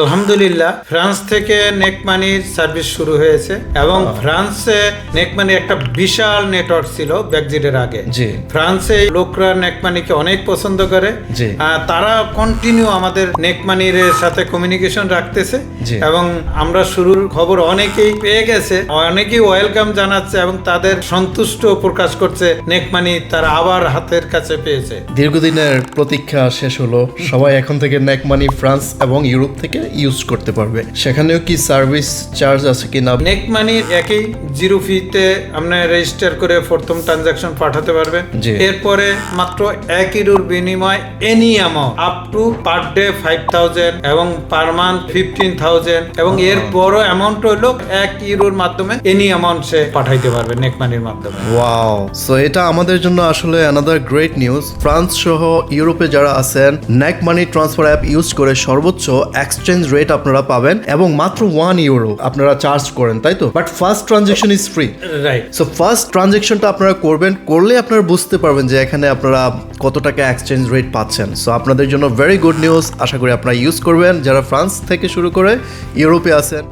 আলহামদুলিল্লাহ ফ্রান্স থেকে নেক মানির সার্ভিস শুরু হয়েছে এবং ফ্রান্সে নেক মানি একটা বিশাল নেটওয়ার্ক ছিল ব্যাকজিটের আগে। ফ্রান্সে লোকরা নেকমানিকে অনেক পছন্দ করে। তারা কন্টিনিউ আমাদের নেকমানির সাথে কমিউনিকেশন রাখতেছে। এবং আমরা শুরুর খবর অনেকেই পেয়ে গেছে অনেকেই ওয়েলকাম জানাচ্ছে এবং তাদের সন্তুষ্ট প্রকাশ করছে নেকমানি তারা আবার হাতের কাছে পেয়েছে দীর্ঘদিনের প্রতীক্ষা শেষ হলো সবাই এখন থেকে নেক মানি ফ্রান্স এবং ইউরোপ থেকে ইউজ করতে পারবে। সেখানেও কি সার্ভিস চার্জ আছে কি না নেক মানির একই জিরো ফিতে আপনি রেজিস্টার করে প্রথম ট্রানজাকশন পাঠাতে পারবেন। এরপরে মাত্র এক ইউরোর বিনিময় any amount up to per day five thousand এবং পার মান্থ ফিফটিন থাউজেন্ড এবং এর বড় অ্যামাউন্ট হলো এক ইউরোর মাধ্যমে এনি অ্যামাউন্ট সে পাঠাইতে পারবে নেক মানির মাধ্যমে। ওয়াও সো এটা আমাদের জন্য আসলে অ্যানাদার গ্রেট নিউজ ফ্রান্স সহ ইউরোপে যারা আছেন Nek money transfer app use করে সর্বোচ্চ এক্সচেঞ্জ রেট আপনারা পাবেন এবং মাত্র ওয়ান ইউরো আপনারা চার্জ করেন তাই তো? But first transaction is free right so first ট্রানজেকশনটা আপনারা করবেন করলে আপনারা বুঝতে পারবেন যে এখানে আপনারা কত টাকা এক্সচেঞ্জ রেট পাচ্ছেন। সো আপনাদের জন্য ভেরি গুড নিউজ আশা করি আপনারা ইউজ করবেন। যারা ফ্রান্স থেকে শুরু করে ইউরোপে আছেন